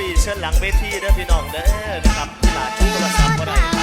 ปีเชิญหลังเวทีเด้อพี่น้องเด้อนะครับที่หลานทุกโทรศัพท์ก็ได้